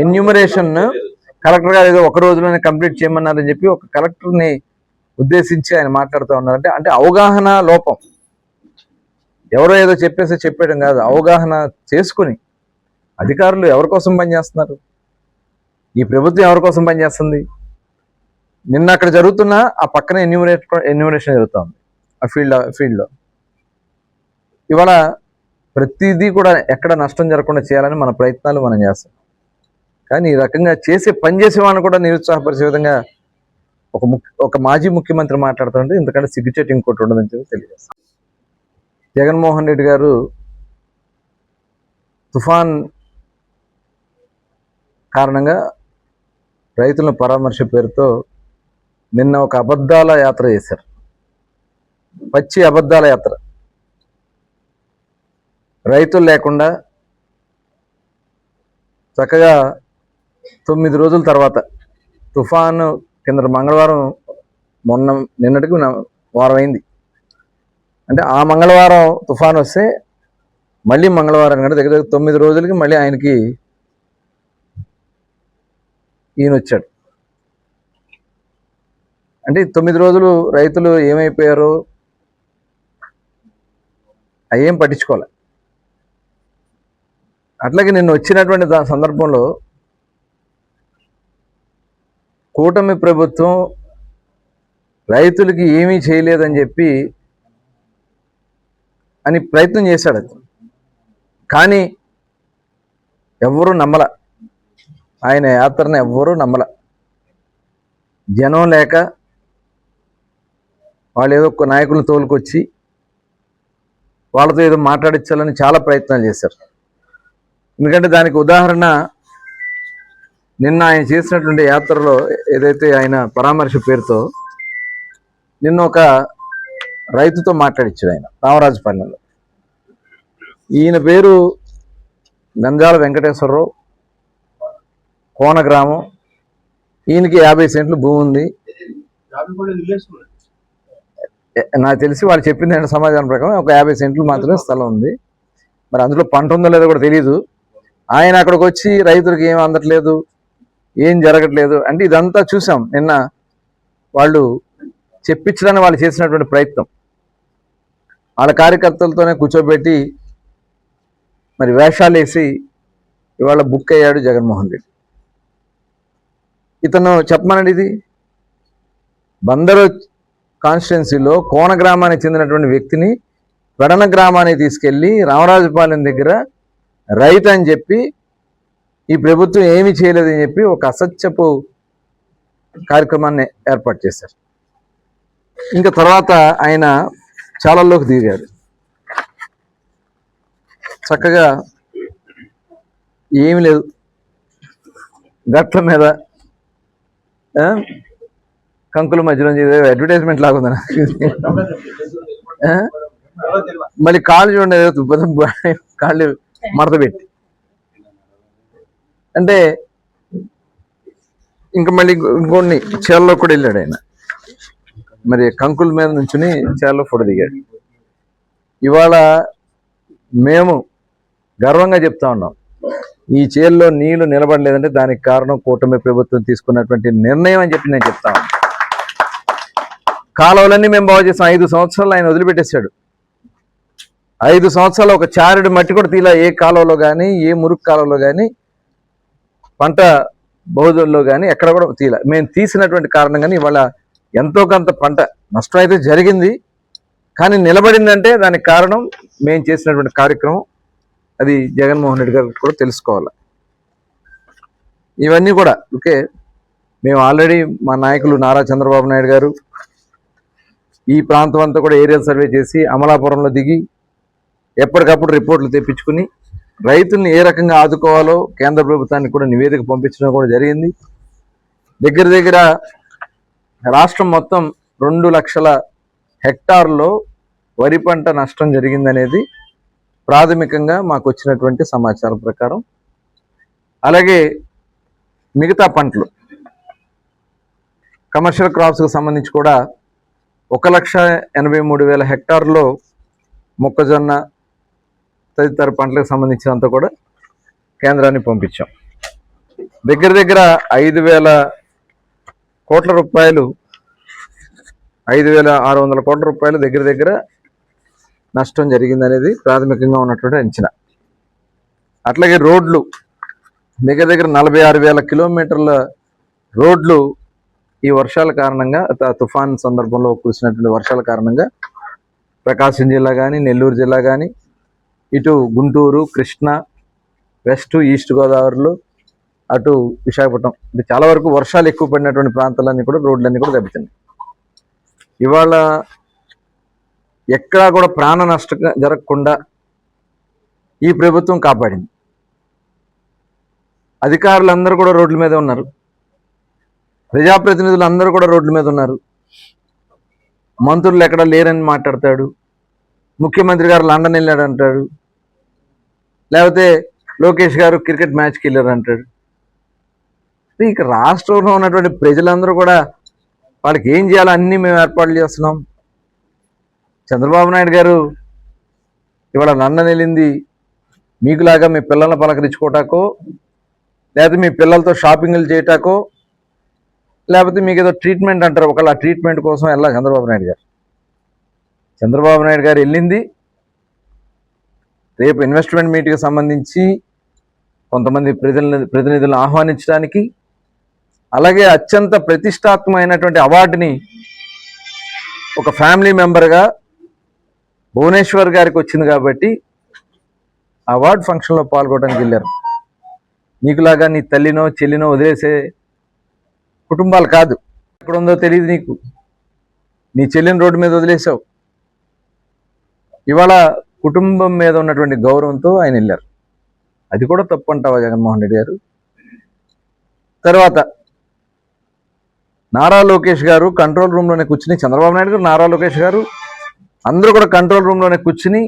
Enumeration collector గారు ఏదో ఒక రోజులోనే కంప్లీట్ చేయమన్నారని చెప్పి ఒక కలెక్టర్ని ఉద్దేశించి ఆయన మాట్లాడుతూ ఉన్నారంటే అంటే అవగాహన లోపం. ఎవరో ఏదో చెప్పేసి చెప్పేయడం కాదు అవగాహన చేసుకుని అధికారులు ఎవరి కోసం పనిచేస్తున్నారు? ఈ ప్రభుత్వం ఎవరి కోసం పనిచేస్తుంది? నిన్న అక్కడ జరుగుతున్న ఆ పక్కన ఎన్యూమరేట్ ఎన్యూమరేషన్ జరుగుతుంది ఆ ఫీల్డ్ ఫీల్డ్లో ఇవాళ ప్రతిదీ కూడా ఎక్కడ నష్టం జరగకుండా చేయాలని మన ప్రయత్నాలు మనం చేస్తాం. కానీ ఈ రకంగా చేసే పని చేసే కూడా నిరుత్సాహపరిచే విధంగా ఒక ముఖ్య ఒక మాజీ ముఖ్యమంత్రి మాట్లాడుతుంటే ఇంతకంటే సిగ్గుచేటు ఇంకోటి ఉండదని చెప్పి తెలియజేస్తాం. జగన్మోహన్ రెడ్డి గారు తుఫాన్ కారణంగా రైతులను పరామర్శ పేరుతో నిన్న ఒక అబద్ధాల యాత్ర చేశారు. పచ్చి అబద్ధాల యాత్ర. రైతులు లేకుండా చక్కగా తొమ్మిది రోజుల తర్వాత తుఫాను కింద మంగళవారం మొన్న నిన్నటికి వారం అయింది అంటే ఆ మంగళవారం తుఫాన్ వస్తే మళ్ళీ మంగళవారం కంటే దగ్గర దగ్గర తొమ్మిది రోజులకి మళ్ళీ ఆయనకి ఈయన వచ్చాడు. అంటే తొమ్మిది రోజులు రైతులు ఏమైపోయారు అవేం పట్టించుకోవాలి అట్లాగే నిన్న వచ్చినటువంటి దాని సందర్భంలో కూటమి ప్రభుత్వం రైతులకి ఏమీ చేయలేదని చెప్పి అని ప్రయత్నం చేశాడు కానీ ఎవ్వరూ నమ్మల. ఆయన యాత్రను ఎవ్వరూ నమ్మల. జనం లేక వాళ్ళు ఏదో ఒక నాయకులను తోలుకొచ్చి వాళ్ళతో ఏదో మాట్లాడించాలని చాలా ప్రయత్నాలు చేశారు. ఎందుకంటే దానికి ఉదాహరణ నిన్న ఆయన చేసినటువంటి యాత్రలో ఏదైతే ఆయన పరామర్శ పేరుతో నిన్న ఒక రైతుతో మాట్లాడిచ్చాడు ఆయన రామరాజపల్లెలో ఈయన పేరు నంజాల వెంకటేశ్వరరావు కోన గ్రామం. ఈయనకి యాభై సెంట్లు భూమి ఉంది. నాకు తెలిసి వాళ్ళు చెప్పింది ఏంటంటే సమాధానం ప్రకారం ఒక యాభై సెంట్లు మాత్రమే స్థలం ఉంది. మరి అందులో పంట ఉందో లేదో కూడా తెలియదు ఆయన అక్కడికి వచ్చి రైతులకు ఏం అందట్లేదు? ఏం జరగట్లేదు. అంటే ఇదంతా చూసాం. నిన్న వాళ్ళు చెప్పించడానికి వాళ్ళు చేసినటువంటి ప్రయత్నం. వాళ్ళ కార్యకర్తలతోనే కూర్చోబెట్టి మరి వేషాలు వేసి ఇవాళ బుక్ అయ్యాడు జగన్మోహన్ రెడ్డి. ఇతను చెప్పమనండి ఇది? బందరు కాన్స్టిట్యున్సీలో కోన గ్రామానికి చెందినటువంటి వ్యక్తిని పెడన గ్రామానికి తీసుకెళ్ళి రామరాజుపాలెం దగ్గర రైతు అని చెప్పి ఈ ప్రభుత్వం ఏమి చేయలేదని చెప్పి ఒక అసత్యపు కార్యక్రమాన్ని ఏర్పాటు చేశారు. ఇంకా తర్వాత ఆయన చాలల్లోకి దిగారు. చక్కగా ఏమి లేదు. గట్ల మీద ఆ, కంకుల మధ్యలో అడ్వర్టైజ్మెంట్ లాగా నాకు. ఆ? మళ్ళీ కాళ్ళు చూడండి కాళ్ళు మడత పెట్టి. అంటే ఇంకా మళ్ళీ ఇంకొన్ని చేల్లో కూడా వెళ్ళాడు ఆయన. మరి కంకుల మీద నుంచుని చీరలో ఫోటో దిగాడు. ఇవాళ మేము గర్వంగా చెప్తా ఉన్నాం. ఈ చేల్లో నీళ్ళు నిలబడలేదంటే దానికి కారణం కూటమి ప్రభుత్వం తీసుకున్నటువంటి నిర్ణయం అని చెప్పి నేను చెప్తా కాలువలన్నీ మేము బాగు చేసాం. ఐదు సంవత్సరాలు ఆయన వదిలిపెట్టేశాడు. ఐదు సంవత్సరాలు ఒక చారుడు మట్టి కూడా తీలా ఏ కాలువలో కానీ ఏ మురుగు కాలువలో కానీ పంట బౌద్ధంలో కానీ ఎక్కడ కూడా తీయలే. మేము తీసినటువంటి కారణం కానీ ఇవాళ ఎంతో కొంత పంట నష్టం అయితే జరిగింది. కానీ నిలబడిందంటే దానికి కారణం మేము చేసినటువంటి కార్యక్రమం. అది జగన్మోహన్ రెడ్డి గారు కూడా తెలుసుకోవాలి. ఇవన్నీ కూడా ఓకే మేము ఆల్రెడీ మా నాయకులు నారా చంద్రబాబు నాయుడు గారు ఈ ప్రాంతం అంతా కూడా ఏరియల్ సర్వే చేసి అమలాపురంలో దిగి ఎప్పటికప్పుడు రిపోర్ట్లు తెప్పించుకుని రైతుల్ని ఏ రకంగా ఆదుకోవాలో కేంద్ర ప్రభుత్వానికి కూడా నివేదిక పంపించడం కూడా జరిగింది. దగ్గర దగ్గర రాష్ట్రం మొత్తం రెండు లక్షల హెక్టార్లో వరి పంట నష్టం జరిగిందనేది ప్రాథమికంగా మాకు వచ్చినటువంటి సమాచారం ప్రకారం. అలాగే మిగతా పంటలు కమర్షియల్ క్రాప్స్కి సంబంధించి కూడా ఒక లక్ష ఎనభై మూడు వేల హెక్టార్లో మొక్కజొన్న తదితర పంటలకు సంబంధించినంత కూడా కేంద్రాన్ని పంపించాం. దగ్గర దగ్గర ఐదు వేల కోట్ల రూపాయలు ఐదు వేల ఆరు వందల కోట్ల రూపాయలు దగ్గర దగ్గర నష్టం జరిగిందనేది ప్రాథమికంగా ఉన్నటువంటి అంచనా. అట్లాగే రోడ్లు దగ్గర దగ్గర నలభై ఆరు వేల కిలోమీటర్ల రోడ్లు ఈ వర్షాల కారణంగా త- తుఫాన్ సందర్భంలో కురిసినటువంటి వర్షాల కారణంగా ప్రకాశం జిల్లా కానీ నెల్లూరు జిల్లా కానీ ఇటు గుంటూరు కృష్ణ వెస్ట్ ఈస్ట్ గోదావరిలో అటు విశాఖపట్నం. ఇది చాలా వరకు వర్షాలు ఎక్కువ పడినటువంటి ప్రాంతాలన్నీ కూడా రోడ్లన్నీ కూడా దెబ్బతిన్నాయి. ఇవాళ ఎక్కడా కూడా ప్రాణ నష్టం జరగకుండా ఈ ప్రభుత్వం కాపాడింది. అధికారులందరూ కూడా రోడ్ల మీద ఉన్నారు. ప్రజాప్రతినిధులు అందరూ కూడా రోడ్ల మీద ఉన్నారు. మంత్రులు ఎక్కడ లేరని మాట్లాడతాడు. ముఖ్యమంత్రి గారు లండన్ వెళ్ళాడు అంటాడు. లేకపోతే లోకేష్ గారు క్రికెట్ మ్యాచ్కి వెళ్ళారు అంటాడు. ఇక రాష్ట్రంలో ఉన్నటువంటి ప్రజలందరూ కూడా వాళ్ళకి ఏం చేయాలో అన్నీ మేము ఏర్పాట్లు చేస్తున్నాం. చంద్రబాబు నాయుడు గారు ఇవాళ లండన్ వెళ్ళింది. మీకులాగా మీ పిల్లల్ని పలకరించుకోటాకో లేకపోతే మీ పిల్లలతో షాపింగ్లు చేయటాకో లేకపోతే మీకు ఏదో ట్రీట్మెంట్ అంటారు. ఒకవేళ ఆ ట్రీట్మెంట్ కోసం వెళ్ళాలి చంద్రబాబు నాయుడు గారు. చంద్రబాబు నాయుడు గారు వెళ్ళింది. రేపు ఇన్వెస్ట్మెంట్ మీట్కి సంబంధించి కొంతమంది ప్రతినిధి ప్రతినిధులను ఆహ్వానించడానికి అలాగే అత్యంత ప్రతిష్టాత్మకమైనటువంటి అవార్డుని ఒక ఫ్యామిలీ మెంబర్గా భువనేశ్వర్ గారికి వచ్చింది కాబట్టి అవార్డు ఫంక్షన్లో పాల్గొనడానికి వెళ్ళారు. నీకులాగా నీ తల్లినో చెల్లినో వదిలేసే కుటుంబాలు కాదు. ఎక్కడుందో తెలియదు నీకు. నీ చెల్లిని రోడ్డు మీద వదిలేసావు ఇవాళ కుటుంబం మీద ఉన్నటువంటి గౌరవంతో ఆయన వెళ్ళారు. అది కూడా తప్పు అంటావా జగన్మోహన్ రెడ్డి గారు? తర్వాత నారా లోకేష్ గారు కంట్రోల్ రూమ్లోనే కూర్చుని చంద్రబాబు నాయుడు గారు నారా లోకేష్ గారు అందరూ కూడా కంట్రోల్ రూమ్లోనే కూర్చుని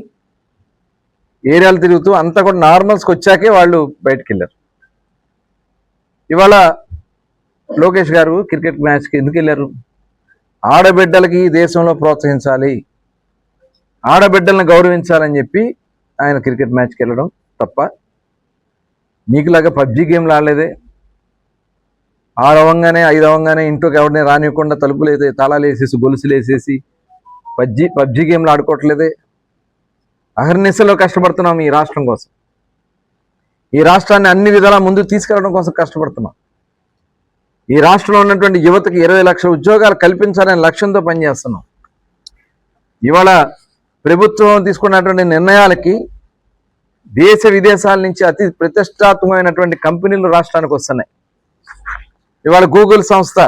ఏరియాలు తిరుగుతూ అంతా కూడా నార్మల్స్కి వచ్చాకే వాళ్ళు బయటకు వెళ్ళారు. ఇవాళ లోకేష్ గారు క్రికెట్ మ్యాచ్కి ఎందుకు వెళ్ళారు? ఆడబిడ్డలకి ఈ దేశంలో ప్రోత్సహించాలి. ఆడబిడ్డలను గౌరవించాలని చెప్పి ఆయన క్రికెట్ మ్యాచ్కి వెళ్ళడం తప్ప నీకులాగా పబ్జి గేమ్లు ఆడలేదే. ఆరవంగానే ఐదవంగానే ఐదు ఇంట్లోకి ఎవరిని రానివ్వకుండా తలుపులు అయితే తాళాలు వేసేసి గొలుసులు వేసేసి పబ్జి పబ్జి గేమ్లు ఆడుకోవట్లేదే. అహర్నిశలో కష్టపడుతున్నాం ఈ రాష్ట్రం కోసం. ఈ రాష్ట్రాన్ని అన్ని విధాలా ముందుకు తీసుకెళ్ళడం కోసం కష్టపడుతున్నాం. ఈ రాష్ట్రంలో ఉన్నటువంటి యువతకి ఇరవై లక్షల ఉద్యోగాలు కల్పించాలనే లక్ష్యంతో పనిచేస్తున్నాం. ఇవాళ ప్రభుత్వం తీసుకున్నటువంటి నిర్ణయాలకి దేశ విదేశాల నుంచి అతి ప్రతిష్టాత్మకమైనటువంటి కంపెనీలు రాష్ట్రానికి వస్తున్నాయి. ఇవాళ గూగుల్ సంస్థ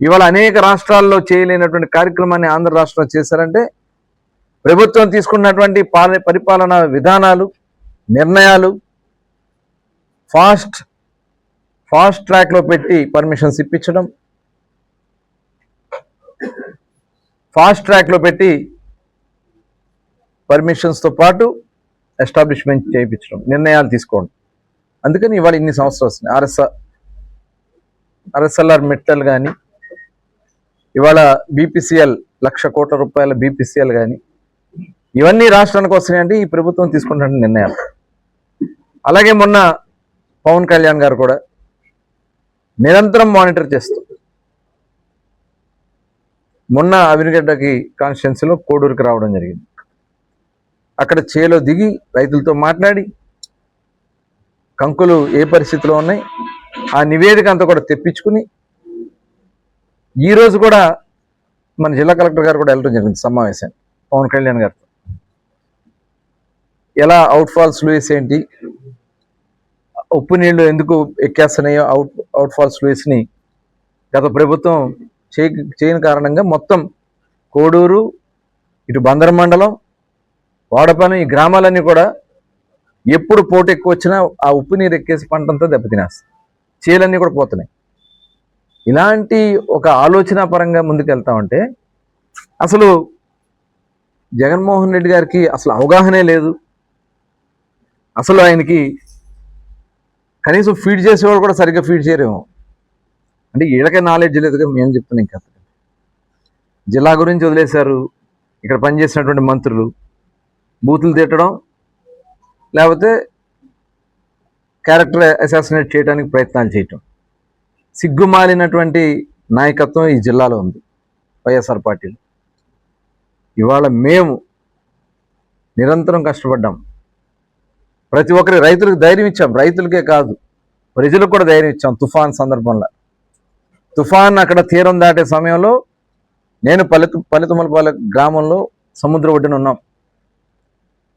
ఇవాళ అనేక రాష్ట్రాల్లో చేయలేనటువంటి కార్యక్రమాన్ని ఆంధ్ర రాష్ట్రంలో చేశారంటే ప్రభుత్వం తీసుకున్నటువంటి పాల పరిపాలనా విధానాలు నిర్ణయాలు ఫాస్ట్ ఫాస్ట్ ట్రాక్లో పెట్టి పర్మిషన్స్ ఇప్పించడం ఫాస్ట్ ట్రాక్లో పెట్టి పర్మిషన్స్తో పాటు ఎస్టాబ్లిష్మెంట్ చేయించడం నిర్ణయాలు తీసుకోవడం. అందుకని ఇవాళ ఇన్ని సంవత్సరాలు వస్తున్నాయి. ఆర్ఎస్ ఆర్ఎస్ఎల్ఆర్ మెట్టల్ కానీ ఇవాళ బీపీసీఎల్ లక్ష కోట్ల రూపాయల బీపీసీఎల్ కానీ ఇవన్నీ రాష్ట్రానికి వస్తున్నాయంటే ఈ ప్రభుత్వం తీసుకున్న నిర్ణయాలు. అలాగే మొన్న పవన్ కళ్యాణ్ గారు కూడా నిరంతరం మానిటర్ చేస్తూ మొన్న అవినిగడ్డకి కాన్స్టిట్యున్సీలో కోడూరుకి రావడం జరిగింది. అక్కడ చేలో దిగి రైతులతో మాట్లాడి కంకులు ఏ పరిస్థితిలో ఉన్నాయి ఆ నివేదిక అంతా కూడా తెప్పించుకుని ఈ రోజు కూడా మన జిల్లా కలెక్టర్ గారు కూడా వెళ్ళడం జరిగింది సమావేశాన్ని పవన్ కళ్యాణ్ గారితో. ఎలా అవుట్ ఫాల్స్ లూయిస్ ఏంటి? ఉప్పు నీళ్ళు ఎందుకు ఎక్కేస్తున్నాయో అవుట్ అవుట్ ఫాల్స్ లూయిస్ని గత ప్రభుత్వం చేయ చేయని కారణంగా మొత్తం కోడూరు ఇటు బందర మండలం వాడపని ఈ గ్రామాలన్నీ కూడా ఎప్పుడు పోటు ఎక్కువ వచ్చినా ఆ ఉప్పు నీరు ఎక్కేసి పంటంతా దెబ్బతినేస్తాయి చేలన్నీ కూడా పోతున్నాయి. ఇలాంటి ఒక ఆలోచన పరంగా ముందుకెళ్తా ఉంటే అసలు జగన్మోహన్ రెడ్డి గారికి అసలు అవగాహనే లేదు. అసలు ఆయనకి కనీసం ఫీడ్ చేసేవాడు కూడా సరిగ్గా ఫీడ్ చేయరేమో. అంటే వీళ్ళకే నాలెడ్జ్ లేదుగా మేము చెప్తున్నాం ఇంకా జిల్లా గురించి వదిలేశారు. ఇక్కడ పనిచేసినటువంటి మంత్రులు. బూతులు తిట్టడం లేకపోతే క్యారెక్టర్ అసాసినేట్ చేయడానికి ప్రయత్నాలు చేయటం. సిగ్గుమాలినటువంటి నాయకత్వం ఈ జిల్లాలో ఉంది వైఎస్ఆర్ పార్టీలో. ఇవాళ మేము నిరంతరం కష్టపడ్డాం. ప్రతి ఒక్కరి రైతులకు ధైర్యం ఇచ్చాం. రైతులకే కాదు ప్రజలకు కూడా ధైర్యం ఇచ్చాం తుఫాన్ సందర్భంలో. తుఫాన్ అక్కడ తీరం దాటే సమయంలో నేను పల్లెతు పల్లెతుమలపాలె గ్రామంలో సముద్ర ఒడ్డున ఉన్నాం.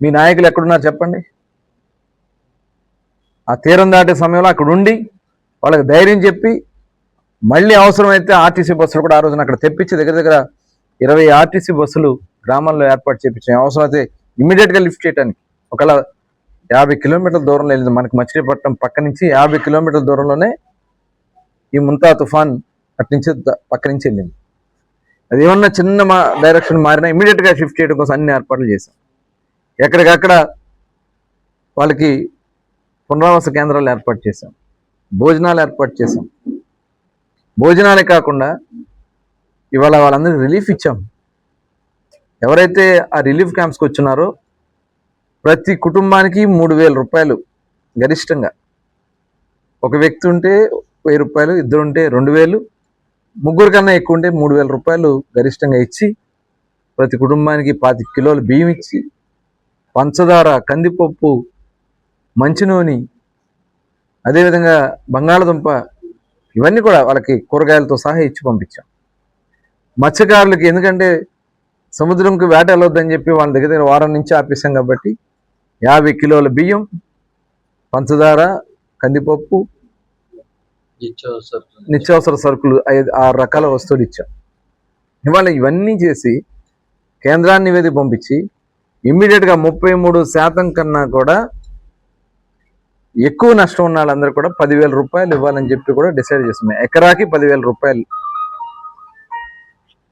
మీ నాయకులు ఎక్కడున్నారు చెప్పండి? ఆ తీరం దాటే సమయంలో అక్కడ ఉండి వాళ్ళకి ధైర్యం చెప్పి మళ్ళీ అవసరమైతే ఆర్టీసీ బస్సులు కూడా ఆ రోజున అక్కడ తెప్పించి దగ్గర దగ్గర ఇరవై ఆర్టీసీ బస్సులు గ్రామాల్లో ఏర్పాటు చేయించాయి అవసరమైతే ఇమ్మీడియట్గా లిఫ్ట్ చేయడానికి ఒకవేళ యాభై కిలోమీటర్ల దూరంలో వెళ్ళింది మనకి మచిలీపట్నం పక్క నుంచి యాభై కిలోమీటర్ల దూరంలోనే ఈ ముంతా తుఫాన్ అటు నుంచి పక్క నుంచి వెళ్ళింది. అది ఏమన్నా చిన్న మా డైరెక్షన్ మారినా ఇమీడియట్గా షిఫ్ట్ చేయడం కోసం అన్ని ఏర్పాట్లు చేశాం. ఎక్కడికక్కడ వాళ్ళకి పునరావాస కేంద్రాలు ఏర్పాటు చేశాం. భోజనాలు ఏర్పాటు చేశాం. భోజనాలే కాకుండా ఇవాళ వాళ్ళందరికీ రిలీఫ్ ఇచ్చాం. ఎవరైతే ఆ రిలీఫ్ క్యాంప్స్కి వచ్చినారో ప్రతి కుటుంబానికి మూడు వేల రూపాయలు గరిష్టంగా. ఒక వ్యక్తి ఉంటే వెయ్యి రూపాయలు ఇద్దరు ఉంటే రెండు వేలు ముగ్గురు కన్నా ఎక్కువ ఉంటే మూడు వేల రూపాయలు గరిష్టంగా ఇచ్చి ప్రతి కుటుంబానికి పాతి కిలోలు బియ్యం ఇచ్చి పంచదార కందిపప్పు మంచి నూనె అదేవిధంగా బంగాళదుంప ఇవన్నీ కూడా వాళ్ళకి కూరగాయలతో సహా ఇచ్చి పంపించాం. మత్స్యకారులకి ఎందుకంటే సముద్రంకి వేట వెళ్ళొద్దని చెప్పి వాళ్ళ దగ్గర దగ్గర వారం నుంచి ఆపేసాం కాబట్టి యాభై కిలోల బియ్యం పంచదార కందిపప్పు నిత్యావసర సరుకులు. ఐదు ఆరు రకాల వస్తువులు ఇచ్చాం. ఇవాళ ఇవన్నీ చేసి కేంద్రాన్ని నివేదిక పంపించి ఇమ్మీడియట్గా ముప్పై మూడు శాతం కన్నా కూడా ఎక్కువ నష్టం ఉన్న వాళ్ళందరూ కూడా పదివేల రూపాయలు ఇవ్వాలని చెప్పి కూడా డిసైడ్ చేస్తున్నాం ఎకరాకి పదివేల రూపాయలు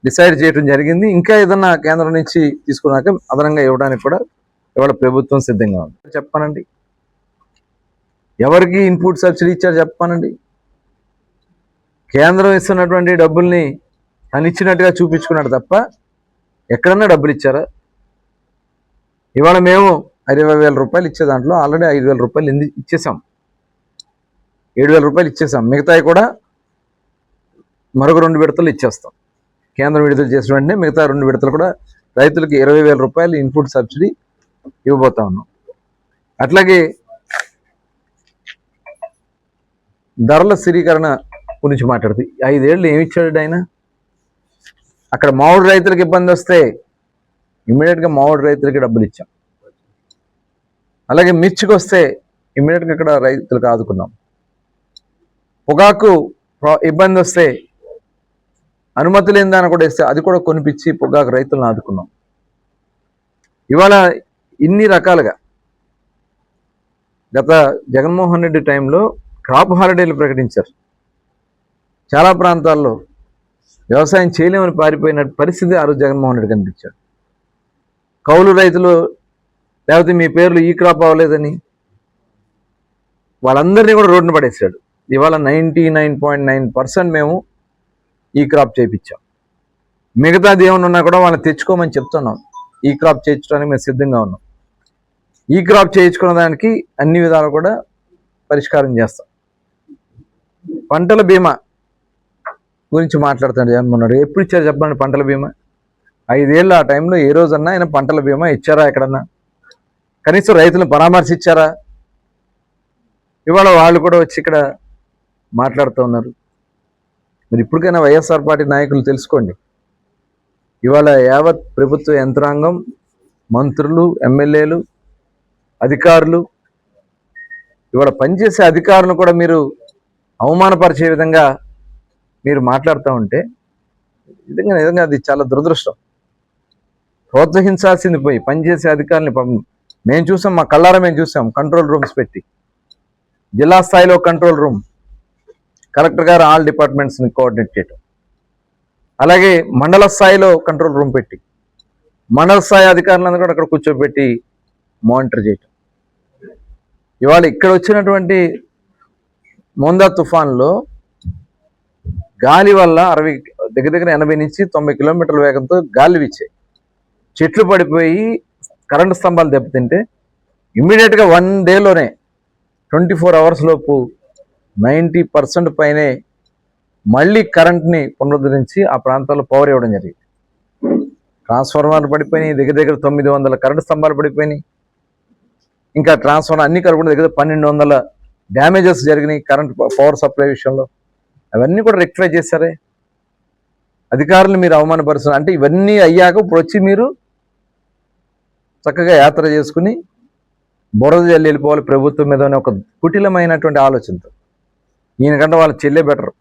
డిసైడ్ చేయడం జరిగింది. ఇంకా ఏదన్నా కేంద్రం నుంచి తీసుకున్నాక అదనంగా ఇవ్వడానికి కూడా ఇవాళ ప్రభుత్వం సిద్ధంగా ఉంది. చెప్పానండి. ఎవరికి ఇన్పుట్ సబ్సిడీ ఇచ్చారు చెప్పానండి. కేంద్రం ఇస్తున్నటువంటి డబ్బుల్ని తను ఇచ్చినట్టుగా చూపించుకున్నాడు తప్ప ఎక్కడన్నా డబ్బులు ఇచ్చారా? ఇవాళ మేము ఇరవై వేల రూపాయలు ఇచ్చే దాంట్లో ఆల్రెడీ ఐదు వేల రూపాయలు ఎందు ఇచ్చేసాం. ఏడు వేల రూపాయలు ఇచ్చేసాం. మిగతాయి కూడా మరొక రెండు విడతలు ఇచ్చేస్తాం. కేంద్రం విడుదల చేసిన వెంటనే మిగతా రెండు విడతలు కూడా రైతులకు ఇరవై వేల రూపాయలు ఇన్పుట్ సబ్సిడీ ఇవ్వబోతా ఉన్నాం. అట్లాగే ధరల స్థిరీకరణ గురించి మాట్లాడుతుంది ఐదేళ్ళు ఏమి ఇచ్చాడు ఆయన? అక్కడ మామిడి రైతులకు ఇబ్బంది వస్తే ఇమ్మీడియట్గా మామిడి రైతులకి డబ్బులు ఇచ్చాం. అలాగే మిర్చికి వస్తే ఇమ్మీడియట్గా ఇక్కడ రైతులకు ఆదుకున్నాం. పొగాకు ఇబ్బంది వస్తే అనుమతి లేని దాన్ని కూడా ఇస్తే అది కూడా కొనిపించి పొగాకు రైతులను ఆదుకున్నాం. ఇవాళ ఇన్ని రకాలుగా గత జగన్మోహన్ రెడ్డి టైంలో క్రాప్ హాలిడేలు ప్రకటించారు. చాలా ప్రాంతాల్లో వ్యవసాయం చేయలేమని పారిపోయిన పరిస్థితి ఆ రోజు జగన్మోహన్ రెడ్డి కనిపించాడు. కౌలు రైతులు లేకపోతే మీ పేర్లు ఈ క్రాప్ అవ్వలేదని వాళ్ళందరినీ కూడా రోడ్డున పడేసాడు ఇవాళ ninety nine point nine percent మేము ఈ క్రాప్ చేయించాం మిగతాది ఏమైనా ఉన్నా కూడా వాళ్ళని తెచ్చుకోమని చెప్తున్నాం. ఈ క్రాప్ చేయించడానికి మేము సిద్ధంగా ఉన్నాం. ఈ క్రాప్ చేయించుకున్న దానికి అన్ని విధాలు కూడా పరిష్కారం చేస్తాం. పంటల బీమా గురించి మాట్లాడుతాడు జగన్మోహన్ రెడ్డి. ఎప్పుడు ఇచ్చారు చెప్పండి పంటల బీమా? ఐదేళ్ళు ఆ టైంలో ఏ రోజన్నా ఆయన పంటల బీమా ఇచ్చారా ఎక్కడన్నా? కనీసం రైతులను పరామర్శించారా ఇవాళ వాళ్ళు కూడా వచ్చి ఇక్కడ మాట్లాడుతూ ఉన్నారు. మరి ఇప్పటికైనా వైఎస్ఆర్ పార్టీ నాయకులు తెలుసుకోండి. ఇవాళ యావత్ ప్రభుత్వ యంత్రాంగం మంత్రులు ఎమ్మెల్యేలు అధికారులు ఇవాళ పనిచేసే అధికారులను కూడా మీరు అవమానపరిచే విధంగా మీరు మాట్లాడుతూ ఉంటే నిజంగా నిజంగా అది చాలా దురదృష్టం. ప్రోత్సహించాల్సింది పోయి పనిచేసే అధికారులని మేము చూసాం మా కళ్ళారా మేము చూసాం కంట్రోల్ రూమ్స్ పెట్టి. జిల్లా స్థాయిలో కంట్రోల్ రూమ్. కలెక్టర్ గారు ఆల్ డిపార్ట్మెంట్స్ని కోఆర్డినేట్ చేయటం. అలాగే మండల స్థాయిలో కంట్రోల్ రూమ్ పెట్టి. మండల స్థాయి అధికారులందరూ కూడా అక్కడ కూర్చోబెట్టి మానిటర్ చేయటం. ఇవాళ ఇక్కడ వచ్చినటువంటి మోందా తుఫాన్లో గాలి వల్ల అరవై దగ్గర దగ్గర ఎనభై నుంచి తొంభై కిలోమీటర్ల వేగంతో గాలి విచ్చాయి చెట్లు పడిపోయి కరెంటు స్తంభాలు దెబ్బతింటే ఇమ్మీడియట్గా వన్ డేలోనే ట్వంటీ ఫోర్ అవర్స్ లోపు నైంటీ పర్సెంట్ పైనే మళ్ళీ కరెంట్ని పునరుద్ధరించి ఆ ప్రాంతాల్లో పవర్ ఇవ్వడం జరిగింది. ట్రాన్స్ఫార్మర్లు పడిపోయినాయి దగ్గర దగ్గర తొమ్మిది వందల కరెంటు స్తంభాలు పడిపోయినాయి. ఇంకా ట్రాన్స్ఫార్మర్ అన్ని కలుపుకుంటే దగ్గర పన్నెండు వందల డ్యామేజెస్ జరిగినాయి కరెంట్ పవర్ సప్లై విషయంలో. అవన్నీ కూడా రెక్టిఫై చేశారే. అధికారులు మీరు అవమానపరుస్తున్నారు. అంటే ఇవన్నీ అయ్యాక ఇప్పుడు వచ్చి మీరు చక్కగా యాత్ర చేసుకుని బురద జల్లి వెళ్ళిపోవాలి ప్రభుత్వం మీద అనే ఒక కుటిలమైనటువంటి ఆలోచనతో. ఈయనకంటే వాళ్ళ చెల్లె బెటర్.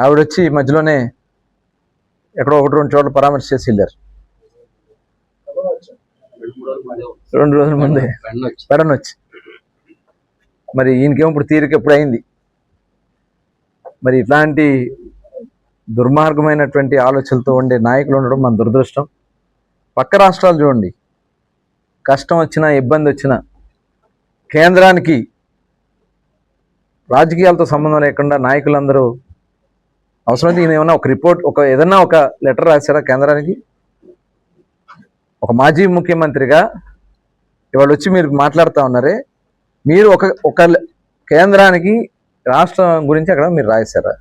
ఆవిడ వచ్చి ఈ మధ్యలోనే ఎక్కడో ఒకటి రెండు చోట్ల పరామర్శ చేసి వెళ్ళారు. రెండు రోజుల ముందే. పెడనొచ్చి మరి ఈయనకేమో ఇప్పుడు తీరిక ఎప్పుడు అయింది. మరి ఇట్లాంటి దుర్మార్గమైనటువంటి ఆలోచనలతో ఉండే నాయకులు ఉండడం మన దురదృష్టం. పక్క రాష్ట్రాలు చూడండి. కష్టం వచ్చినా ఇబ్బంది వచ్చినా కేంద్రానికి రాజకీయాలతో సంబంధం లేకుండా నాయకులందరూ అవసరమైతే ఈయన ఏమైనా ఒక రిపోర్ట్ ఒక ఏదన్నా ఒక లెటర్ రాశారా కేంద్రానికి? ఒక మాజీ ముఖ్యమంత్రిగా ఇవాళ వచ్చి మీరు మాట్లాడుతూ ఉన్నారే. మీరు ఒక ఒక కేంద్రానికి రాష్ట్రం గురించి అక్కడ మీరు రాశారా?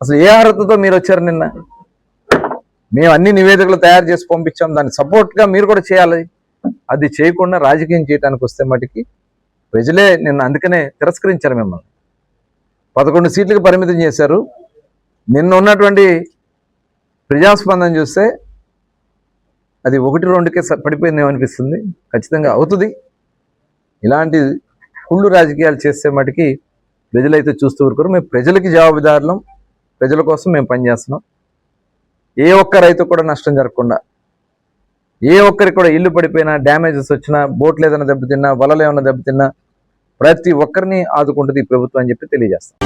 అసలు ఏ అర్హతతో మీరు వచ్చారు నిన్న? మేము అన్ని నివేదికలు తయారు చేసి పంపించాం. దాన్ని సపోర్ట్గా మీరు కూడా చేయాలి. అది చేయకుండా రాజకీయం చేయడానికి వస్తే మటుకి ప్రజలే నిన్న అందుకనే తిరస్కరించారు మిమ్మల్ని. పదకొండు సీట్లకు పరిమితం చేశారు. నిన్న ఉన్నటువంటి ప్రజాస్పందన చూస్తే అది ఒకటి రెండుకే స- ఖచ్చితంగా అవుతుంది. ఇలాంటి కుళ్ళు రాజకీయాలు చేస్తే మటుకి ప్రజలైతే చూస్తూ ఊరుకోరు. మేము ప్రజలకి జవాబుదారులం. ప్రజల కోసం మేము పనిచేస్తున్నాం. ఏ ఒక్క రైతు కూడా నష్టం జరగకుండా ఏ ఒక్కరికి కూడా ఇల్లు పడిపోయినా డ్యామేజెస్ వచ్చినా బోట్లు ఏదైనా దెబ్బతిన్నా వలలు ఏమైనా దెబ్బతిన్నా ప్రతి ఒక్కరిని ఆదుకుంటుంది ఈ ప్రభుత్వం అని చెప్పి తెలియజేస్తాం.